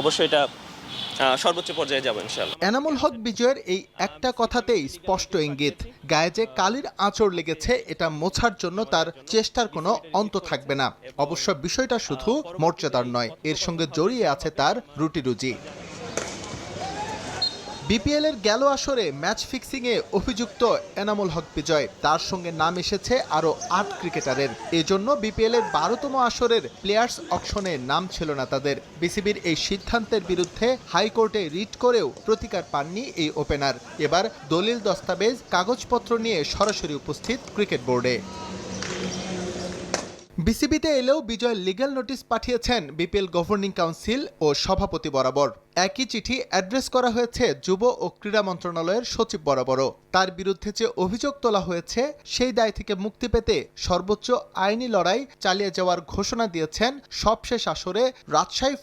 অবশ্যই এটা সর্বোচ্চ পর্যায়ে যাব ইনশাল্লাহ এনামুল হক বিজয়ের এই একটা কথাতেই স্পষ্ট ইঙ্গিত, গায়ে যে কালির আঁচড় লেগেছে, এটা মোছার জন্য তার চেষ্টার কোনো অন্ত থাকবে না। অবশ্য বিষয়টা শুধু মর্যাদার নয়, এর সঙ্গে জড়িয়ে আছে তার রুটি রুজি বিপিএল এর গেল আসরে ম্যাচ ফিক্সিং এ অভিযুক্ত এনামুল হক বিজয়। তার সঙ্গে নাম এসেছে আরও আট ক্রিকেটারের। এজন্য বিপিএল এর বারোতম আসরের প্লেয়ার্স অকশনে নাম ছিল না তাদের। বিসিবির এই সিদ্ধান্তের বিরুদ্ধে হাইকোর্টে রিট করেও প্রতিকার পাননি এই ওপেনার। এবার দলিল দস্তাবেজ, কাগজপত্র নিয়ে সরাসরি উপস্থিত ক্রিকেট বোর্ডে। বিসিবিতে এলেও বিজয় লিগ্যাল নোটিশ পাঠিয়েছেন বিপিএল গভর্নিং কাউন্সিল ও সভাপতি বরাবর। একই চিঠি অ্যাড্রেস করা হয়েছে যুব ও ক্রীড়া মন্ত্রণালয়ের সচিব বরাবরও। তার বিরুদ্ধে যে অভিযোগ তোলা হয়েছে, সেই দায় থেকে মুক্তি পেতে সর্বোচ্চ আইনি লড়াই চালিয়ে যাওয়ার ঘোষণা দিয়েছেন সবশেষ আসরে রাজশাহী